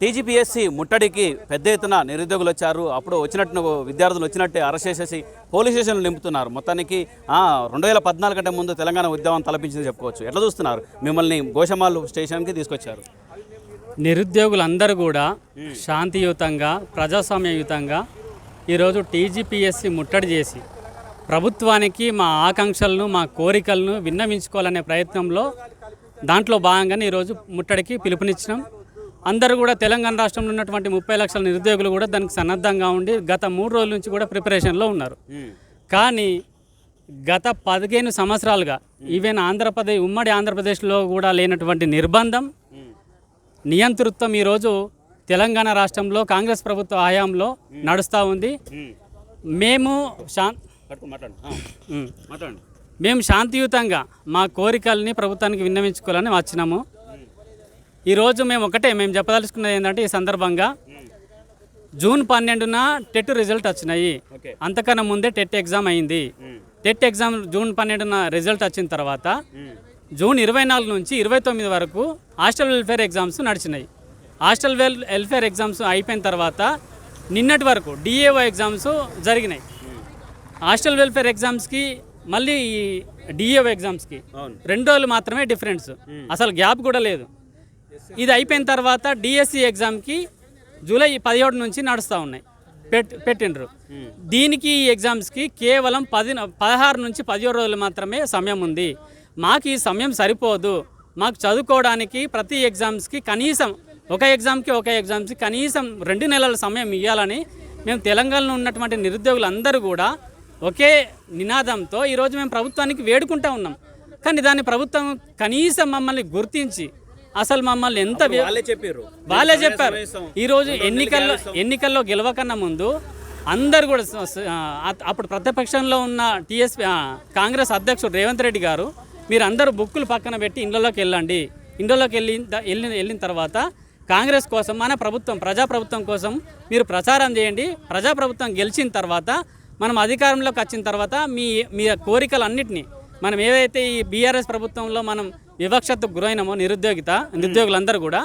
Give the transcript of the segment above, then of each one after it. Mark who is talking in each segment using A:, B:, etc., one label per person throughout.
A: TGPSC ముట్టడికి పెద్ద ఎత్తున నిరుద్యోగులు వచ్చారు. అప్పుడు వచ్చినట్టు విద్యార్థులు వచ్చినట్టే అరెస్ట్ చేసేసి పోలీస్ స్టేషన్లు నింపుతున్నారు. మొత్తానికి రెండు వేల పద్నాలుగు కంటే ముందు తెలంగాణ ఉద్యమం తలపించింది చెప్పుకోవచ్చు. ఎట్లా చూస్తున్నారు? మిమ్మల్ని గోషమాల్ స్టేషన్కి తీసుకొచ్చారు.
B: నిరుద్యోగులందరూ కూడా శాంతియుతంగా ప్రజాస్వామ్యయుతంగా ఈరోజు టీజీపీఎస్సి ముట్టడి చేసి ప్రభుత్వానికి మా ఆకాంక్షలను మా కోరికలను విన్నవించుకోవాలనే ప్రయత్నంలో దాంట్లో భాగంగానే ఈరోజు ముట్టడికి పిలుపునిచ్చినాం. అందరూ కూడా తెలంగాణ రాష్ట్రంలో ఉన్నటువంటి ముప్పై లక్షల నిరుద్యోగులు కూడా దానికి సన్నద్ధంగా ఉండి గత మూడు రోజుల నుంచి కూడా ప్రిపరేషన్లో ఉన్నారు. కానీ గత పదిహేను సంవత్సరాలుగా ఈవెన్ ఆంధ్రప్రదేశ్ ఉమ్మడి ఆంధ్రప్రదేశ్లో కూడా లేనటువంటి నిర్బంధం నియంతృత్వం ఈరోజు తెలంగాణ రాష్ట్రంలో కాంగ్రెస్ ప్రభుత్వ హయాంలో నడుస్తూ ఉంది. మేము శా మేము శాంతియుతంగా మా కోరికల్ని ప్రభుత్వానికి విన్నవించుకోవాలని వచ్చినాము. ఈరోజు మేము ఒకటే మేము చెప్పదలుచుకున్నది ఏంటంటే ఈ సందర్భంగా జూన్ పన్నెండున టెట్ రిజల్ట్ వచ్చినాయి. అంతకన్నా ముందే టెట్ ఎగ్జామ్ అయింది. టెట్ ఎగ్జామ్ జూన్ పన్నెండున రిజల్ట్ వచ్చిన తర్వాత జూన్ ఇరవై నాలుగు నుంచి ఇరవై తొమ్మిది వరకు హాస్టల్ వెల్ఫేర్ ఎగ్జామ్స్ నడిచినాయి. హాస్టల్ వెల్ వెల్ఫేర్ ఎగ్జామ్స్ అయిపోయిన తర్వాత నిన్నటి వరకు డిఏఓ ఎగ్జామ్స్ జరిగినాయి. హాస్టల్ వెల్ఫేర్ ఎగ్జామ్స్కి మళ్ళీ ఈ డిఏఓ ఎగ్జామ్స్కి రెండు రోజులు మాత్రమే డిఫరెన్స్. అసలు గ్యాప్ కూడా లేదు. ఇది అయిపోయిన తర్వాత డిఎస్సి ఎగ్జామ్కి జూలై పదిహేడు నుంచి నడుస్తూ ఉన్నాయి. పెట్ పెట్టిండ్రు. దీనికి ఈ ఎగ్జామ్స్కి కేవలం పది పదహారు నుంచి పదిహేడు రోజులు మాత్రమే సమయం ఉంది. మాకు ఈ సమయం సరిపోదు. మాకు చదువుకోవడానికి ప్రతి ఎగ్జామ్స్కి కనీసం ఒక ఎగ్జామ్కి ఒక ఎగ్జామ్స్కి కనీసం రెండు నెలల సమయం ఇవ్వాలని మేము తెలంగాణలో ఉన్నటువంటి నిరుద్యోగులందరూ కూడా ఒకే నినాదంతో ఈరోజు మేము ప్రభుత్వానికి వేడుకుంటా ఉన్నాం. కానీ దాన్ని ప్రభుత్వం కనీసం మమ్మల్ని గుర్తించి అసలు మమ్మల్ని ఎంత
A: వాళ్ళే చెప్పారు
B: వాళ్ళే చెప్పారు. ఈరోజు ఎన్నికల్లో ఎన్నికల్లో గెలవకన్నా ముందు అందరు కూడా అప్పుడు ప్రతిపక్షంలో ఉన్న టీఎస్పీ కాంగ్రెస్ అధ్యక్షుడు రేవంత్ రెడ్డి గారు మీరు అందరూ బుక్కులు పక్కన పెట్టి ఇండ్లలోకి వెళ్ళండి. ఇండ్లలోకి వెళ్ళి వెళ్ళిన వెళ్ళిన తర్వాత కాంగ్రెస్ కోసం మన ప్రభుత్వం ప్రజాప్రభుత్వం కోసం మీరు ప్రచారం చేయండి. ప్రజాప్రభుత్వం గెలిచిన తర్వాత మనం అధికారంలోకి వచ్చిన తర్వాత మీ మీ కోరికలన్నింటినీ మనం ఏవైతే ఈ బీఆర్ఎస్ ప్రభుత్వంలో మనం వివక్షతకు గురైనము నిరుద్యోగిత నిరుద్యోగులందరూ కూడా.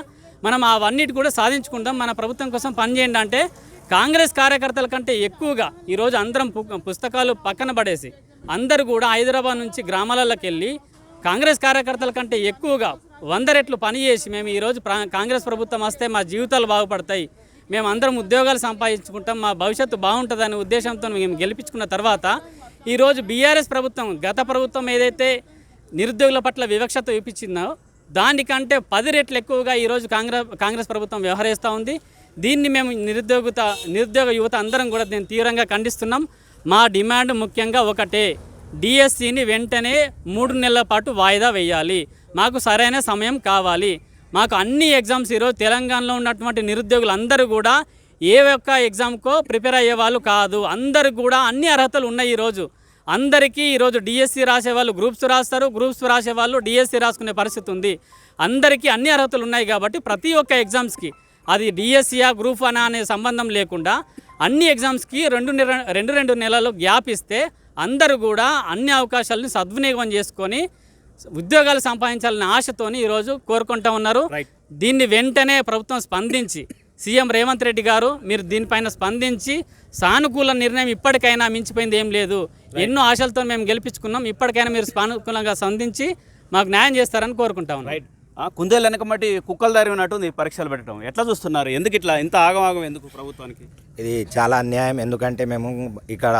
B: మనం అవన్నిటి కూడా సాధించుకుంటాం మన ప్రభుత్వం కోసం పనిచేయండి అంటే కాంగ్రెస్ కార్యకర్తల కంటే ఎక్కువగా ఈరోజు అందరం పుస్తకాలు పక్కన పడేసి అందరూ కూడా హైదరాబాద్ నుంచి గ్రామాలలోకి వెళ్ళి కాంగ్రెస్ కార్యకర్తల కంటే ఎక్కువగా వంద రెట్లు పని చేసి మేము ఈరోజు కాంగ్రెస్ ప్రభుత్వం వస్తే మా జీవితాలు బాగుపడతాయి. మేము అందరం ఉద్యోగాలు సంపాదించుకుంటాం మా భవిష్యత్తు బాగుంటుందనే ఉద్దేశంతో మేము గెలిపించుకున్న తర్వాత ఈరోజు బీఆర్ఎస్ ప్రభుత్వం గత ప్రభుత్వం ఏదైతే నిరుద్యోగుల పట్ల వివక్షత చూపించిందో? దానికంటే పది రెట్లు ఎక్కువగా ఈరోజు కాంగ్రెస్ కాంగ్రెస్ ప్రభుత్వం వ్యవహరిస్తూ ఉంది. దీన్ని మేము నిరుద్యోగత నిరుద్యోగ యువత అందరం కూడా నేను తీవ్రంగా ఖండిస్తున్నాం. మా డిమాండ్ ముఖ్యంగా ఒకటే. డిఎస్సిని వెంటనే మూడు నెలల పాటు వాయిదా వేయాలి. మాకు సరైన సమయం కావాలి. మాకు అన్ని ఎగ్జామ్స్ ఈరోజు తెలంగాణలో ఉన్నటువంటి నిరుద్యోగులు అందరూ కూడా ఏ ఒక్క ఎగ్జామ్కో ప్రిపేర్ అయ్యే వాళ్ళు కాదు. అందరు కూడా అన్ని అర్హతలు ఉన్నాయి ఈరోజు. అందరికీ ఈరోజు డిఎస్సి రాసే వాళ్ళు గ్రూప్స్ రాస్తారు. గ్రూప్స్ రాసే వాళ్ళు డిఎస్సి రాసుకునే పరిస్థితి ఉంది. అందరికీ అన్ని అర్హతలు ఉన్నాయి కాబట్టి ప్రతి ఒక్క ఎగ్జామ్స్కి అది డిఎస్సియా గ్రూప్ అనా అనే సంబంధం లేకుండా అన్ని ఎగ్జామ్స్కి రెండు నెల- రెండు రెండు నెలలు గ్యాప్ ఇస్తే అందరూ కూడా అన్ని అవకాశాలను సద్వినియోగం చేసుకొని ఉద్యోగాలు సంపాదించాలనే ఆశతోని ఈరోజు కోరుకుంటా ఉన్నారు. దీన్ని వెంటనే ప్రభుత్వం స్పందించి సీఎం రేవంత్ రెడ్డి గారు మీరు దీనిపైన స్పందించి సానుకూల నిర్ణయం ఇప్పటికైనా మించిపోయింది ఏం లేదు. ఎన్నో ఆశలతో మేము గెలిపించుకున్నాం. ఇప్పటికైనా మీరు సానుకూలంగా స్పందించి మాకు న్యాయం చేస్తారని కోరుకుంటా ఉన్నాం.
A: రైట్ ఆ, కుందేలు వెనకమట్టి కుక్కలు దారి ఉన్నట్టుంది పరీక్షలు పెట్టడం. ఎట్లా చూస్తున్నారు? ఎందుకు ఇట్లా? ఇంత ఆగమాగం ఎందుకు ప్రభుత్వానికి?
C: ఇది చాలా అన్యాయం. ఎందుకంటే మేము ఇక్కడ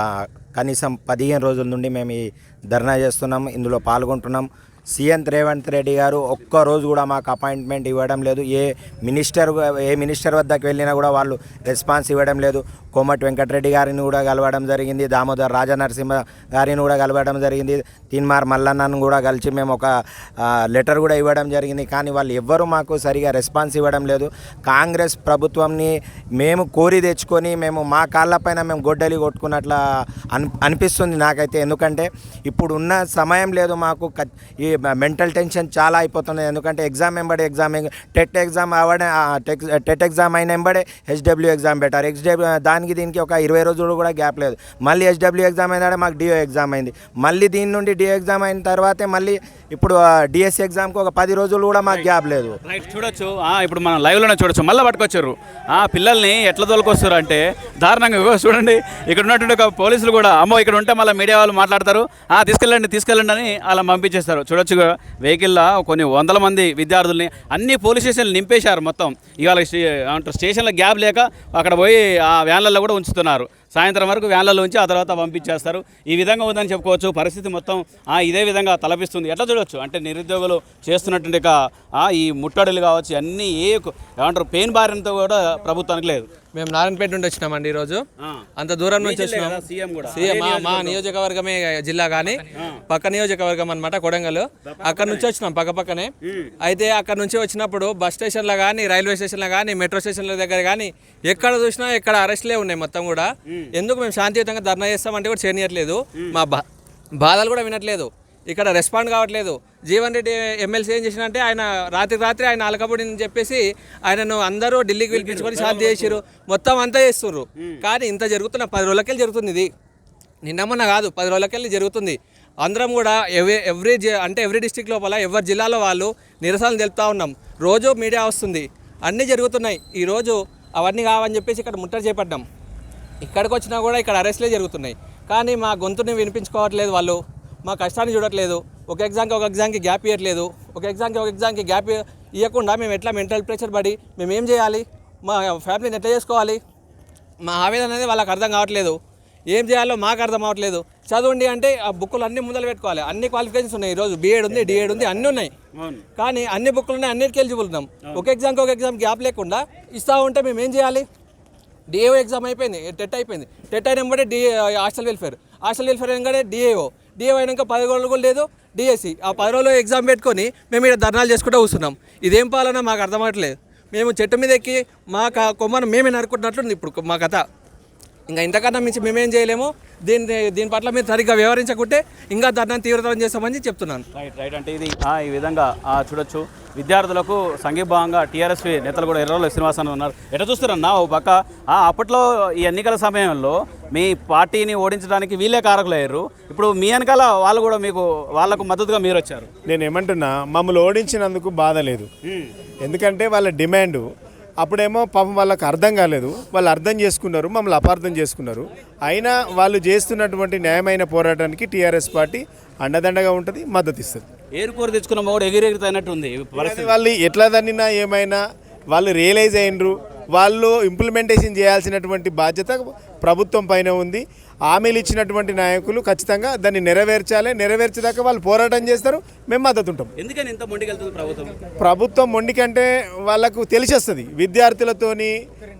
C: కనీసం పదిహేను రోజుల నుండి మేము ఈ ధర్నా చేస్తున్నాం. ఇందులో పాల్గొంటున్నాం. సీఎం రేవంత్ రెడ్డి గారు ఒక్క రోజు కూడా మాకు అపాయింట్మెంట్ ఇవ్వడం లేదు. ఏ మినిస్టర్ ఏ మినిస్టర్ వద్దకు వెళ్ళినా కూడా వాళ్ళు రెస్పాన్స్ ఇవ్వడం లేదు. కోమటి వెంకటరెడ్డి గారిని కూడా కలవడం జరిగింది దామోదర్ రాజనరసింహ గారిని కూడా కలవడం జరిగింది తీన్మార్ మల్లన్నను కూడా కలిసి మేము ఒక లెటర్ కూడా ఇవ్వడం జరిగింది. కానీ వాళ్ళు ఎవ్వరూ మాకు సరిగా రెస్పాన్స్ ఇవ్వడం లేదు. కాంగ్రెస్ ప్రభుత్వంని మేము కోరి తెచ్చుకొని మేము మా కాళ్ళపైన మేము గొడ్డలి కొట్టుకున్నట్ల అని అనిపిస్తుంది నాకైతే. ఎందుకంటే ఇప్పుడు ఉన్న సమయం లేదు మాకు ఈ మెంటల్ టెన్షన్ చాలా అయిపోతుంది. ఎందుకంటే ఎగ్జామ్ వెంబడి ఎగ్జామ్ టెట్ ఎగ్జామ్ అవడే టెట్ ఎగ్జామ్ అయిన వెంబడే హెచ్డబ్ల్యూ ఎగ్జామ్ బెటర్ హెచ్డబ్ల్యూ దాని దానికి దీనికి ఒక ఇరవై రోజులు కూడా గ్యాప్ లేదు. మళ్ళీ హెచ్డబ్ల్యూ ఎగ్జామ్ అయినాడే మాకు డిఓ ఎగ్జామ్ అయింది. మళ్ళీ దీని నుండి డిఓ ఎగ్జామ్ అయిన తర్వాతే మళ్ళీ ఇప్పుడు డిఎస్సి ఎగ్జామ్కి ఒక పది రోజులు కూడా మాకు గ్యాప్ లేదు.
A: రైట్ చూడొచ్చు. ఇప్పుడు మనం లైవ్లోనే చూడొచ్చు. మళ్ళీ పట్టుకొచ్చారు. ఆ పిల్లల్ని ఎట్లా తోలుకొస్తారు అంటే దారుణంగా చూడండి ఇక్కడ ఉన్నటువంటి ఒక పోలీసులు కూడా అమ్మో ఇక్కడ ఉంటే మళ్ళీ మీడియా వాళ్ళు మాట్లాడతారు. ఆ తీసుకెళ్ళండి తీసుకెళ్ళండి అని అలా పంపించేస్తారు. చూడొచ్చు వెహికల్లో కొన్ని వందల మంది విద్యార్థుల్ని అన్ని పోలీస్ స్టేషన్లు నింపేశారు మొత్తం. ఇవాళ స్టేషన్లో గ్యాప్ లేక అక్కడ పోయి ఆ వ్యాన్లలో కూడా ఉంచుతున్నారు. సాయంత్రం వరకు వ్యాన్లలో ఉంచి ఆ తర్వాత పంపించేస్తారు. ఈ విధంగా ఉందని చెప్పుకోవచ్చు. పరిస్థితి మొత్తం ఇదే విధంగా తలపిస్తుంది. ఎట్లా చూడొచ్చు? అంటే నిరుద్యోగులు చేస్తున్నటువంటి ఈ ముట్టడులు కావచ్చు అన్నీ ఏ ఏమంటారు పెయిన్ బారినతో కూడా ప్రభుత్వానికి లేదు.
D: మేము నారాయణపేట నుండి వచ్చినామండి ఈరోజు. అంత దూరం నుంచి వచ్చినాం
A: సీఎం
D: మా నియోజకవర్గమే జిల్లా కానీ పక్క నియోజకవర్గం అనమాట కొడంగల్. అక్కడ నుంచి వచ్చినాం పక్క పక్కనే. అయితే అక్కడ నుంచి వచ్చినప్పుడు బస్ స్టేషన్లో కానీ రైల్వే స్టేషన్లో కానీ మెట్రో స్టేషన్ల దగ్గర కానీ ఎక్కడ చూసినా ఎక్కడ అరెస్ట్లే ఉన్నాయి మొత్తం కూడా. ఎందుకు మేము శాంతియుతంగా ధర్నా చేస్తామంటే కూడా చేయనీయట్లేదు. మా బా బాధలు కూడా వినట్లేదు. ఇక్కడ రెస్పాండ్ కావట్లేదు. జీవన్ రెడ్డి ఎమ్మెల్సీ ఏం చేసినంటే ఆయన రాత్రి రాత్రి ఆయన అలకబడి అని చెప్పేసి ఆయనను అందరూ ఢిల్లీకి పిలిపించుకొని శాంతి చేసిరు మొత్తం అంతా చేస్తుర్రు. కానీ ఇంత జరుగుతున్న పది రోజులకెళ్ళి జరుగుతుంది ఇది. నిన్న మొన్న కాదు పది రోజులకెళ్ళి జరుగుతుంది. అందరం కూడా ఎవ్రీ ఎవ్రీ జి- అంటే ఎవ్రీ డిస్టిక్ లోపల ఎవరి జిల్లాలో వాళ్ళు నిరసనలు తెలుపుతా ఉన్నాం. రోజు మీడియా వస్తుంది. అన్నీ జరుగుతున్నాయి. ఈరోజు అవన్నీ కావని చెప్పేసి ఇక్కడ ముట్టడి చేపట్టాం ఇక్కడికి వచ్చినా కూడా ఇక్కడ అరెస్ట్లే జరుగుతున్నాయి. కానీ మా గొంతుని వినిపించుకోవట్లేదు వాళ్ళు. మా కష్టాన్ని చూడట్లేదు. ఒక ఎగ్జామ్కి ఒక ఎగ్జామ్కి గ్యాప్ ఇవ్వట్లేదు ఒక ఎగ్జామ్కి ఒక ఎగ్జామ్కి గ్యాప్ ఇవ్వకుండా మేము ఎట్లా మెంటల్ ప్రెషర్ పడి మేము ఏం చేయాలి? మా ఫ్యామిలీని ఎట్లా చేసుకోవాలి? మా ఆవేదన అనేది వాళ్ళకి అర్థం కావట్లేదు. ఏం చేయాలో మాకు అర్థం అవ్వట్లేదు. చదవండి అంటే ఆ బుక్కులు అన్ని ముందర పెట్టుకోవాలి. అన్ని క్వాలిఫికేషన్స్ ఉన్నాయి. ఈరోజు బీఎడ్ ఉంది డిఎడ్ ఉంది అన్నీ ఉన్నాయి. కానీ అన్ని బుక్కులు ఉన్నాయి అన్నిటికీ ఎలిజిబుల్ ఉన్నాం. ఒక ఎగ్జామ్కి ఒక ఎగ్జామ్ గ్యాప్ లేకుండా ఇస్తా ఉంటే మేము ఏం చేయాలి? డిఏఓ ఎగ్జామ్ అయిపోయింది టెట్ అయిపోయింది. టెట్ అయిన వెంబడే D hostel welfare. Hostel welfare అయినాక డిఏఓ డిఏఓ అయినాక పది రోజులు కూడా లేదు డిఎస్సి ఆ పది రోజులు ఎగ్జామ్ పెట్టుకొని మేము ఇక్కడ ధర్నాలు చేసుకుంటూ కూర్చున్నాం. ఇదేం పాలన? మాకు అర్థం మేము చెట్టు మీద ఎక్కి మా కొమ్మను మేమే నరుకుంటున్నట్లుంది ఇప్పుడు మా కథ. ఇంకా ఇంతకన్నా మించి మేమేం చేయలేము. దీని దీని పట్ల మీరు సరిగ్గా వ్యవహరించకుంటే ఇంకా ధర్నాన్ని తీవ్రతరం చేస్తామని చెప్తున్నాను.
A: రైట్ రైట్ అంటే ఇది ఆ, ఈ విధంగా ఆ, చూడొచ్చు. విద్యార్థులకు సంఘీభావంగా టీఆర్ఎస్పీ నేతలు కూడా ఎర్రలో శ్రీనివాసన్ ఉన్నారు. ఎట్లా చూస్తారన్నా ఓ పక్క. ఆ, అప్పట్లో ఈ ఎన్నికల సమయంలో మీ పార్టీని ఓడించడానికి వీళ్ళే కారకులయ్యారు. ఇప్పుడు మీ వెనకాల వాళ్ళు కూడా మీకు వాళ్ళకు మద్దతుగా మీరు వచ్చారు.
E: నేను ఏమంటున్నా మమ్మల్ని ఓడించినందుకు బాధ లేదు. ఎందుకంటే వాళ్ళ డిమాండ్ అప్పుడేమో పాపం వాళ్ళకి అర్థం కాలేదు. వాళ్ళు అర్థం చేసుకున్నారు మమ్మల్ని అపార్థం చేసుకున్నారు. అయినా వాళ్ళు చేస్తున్నటువంటి న్యాయమైన పోరాటానికి టీఆర్ఎస్ పార్టీ అండదండగా ఉంటుంది మద్దతు ఇస్తుంది
A: ఏరుకోరు తెచ్చుకున్న
E: అది వాళ్ళు ఎట్లా దన్నినా ఏమైనా వాళ్ళు రియలైజ్ అయినరు వాళ్ళు ఇంప్లిమెంటేషన్ చేయాల్సినటువంటి బాధ్యత ప్రభుత్వం పైన ఉంది. హామీలు ఇచ్చినటువంటి నాయకులు ఖచ్చితంగా దాన్ని నెరవేర్చాలి. నెరవేర్చేదాకా వాళ్ళు పోరాటం చేస్తారు. మేము మద్దతు ఉంటాం.
A: ఎందుకని ఇంత మొండికెళ్తుంది ప్రభుత్వం?
E: ప్రభుత్వం మొండికంటే వాళ్ళకు తెలిసేస్తుంది. విద్యార్థులతోని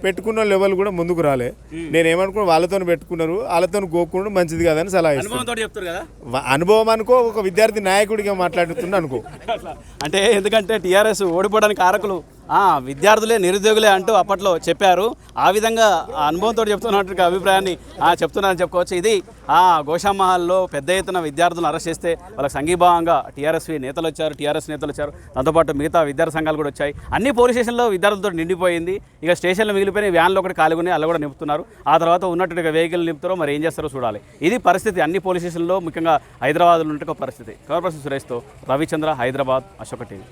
E: పెట్టుకున్న లెవెల్ కూడా ముందుకు రాలే. నేను ఏమనుకున్నా వాళ్ళతో పెట్టుకున్నారు. వాళ్ళతో గోకుండా మంచిది కాదని సలహా ఇస్తాను అనుభవం అనుకో ఒక విద్యార్థి నాయకుడిగా మాట్లాడుతున్నా అనుకో.
A: అంటే ఎందుకంటే టీఆర్ఎస్ ఓడిపోవడానికి కారకులు విద్యార్థులే నిరుద్యోగులే అంటూ అప్పట్లో చెప్పారు. ఆ విధంగా ఆ అనుభవంతో చెప్తున్నటువంటి అభిప్రాయాన్ని ఆ, చెప్తున్నారని చెప్పుకోవచ్చు. ఇది ఆ గోషామహల్లో పెద్ద ఎత్తున విద్యార్థులను అరెస్ట్ చేస్తే వాళ్ళకి సంఘీభావంగా టీఆర్ఎస్వి నేతలు వచ్చారు టీఆర్ఎస్ నేతలు వచ్చారు. దాంతోపాటు మిగతా విద్యార్థి సంఘాలు కూడా వచ్చాయి. అన్ని పోలీస్ స్టేషన్లో విద్యార్థులతో నిండిపోయింది. ఇక స్టేషన్లో మిగిలిపోయిన వ్యాన్లో ఒకటి కాలుగుని అలా కూడా నింపుతున్నారు. ఆ తర్వాత ఉన్నటువంటి వెహికల్ నింపుతారో మరి ఏం చేస్తారో చూడాలి. ఇది పరిస్థితి. అన్ని పోలీస్ స్టేషన్లో ముఖ్యంగా హైదరాబాద్లో ఉన్నట్టు పరిస్థితి. కవర్ సురేష్తో రవిచంద్ర హైదరాబాద్ అశోక టీవీ.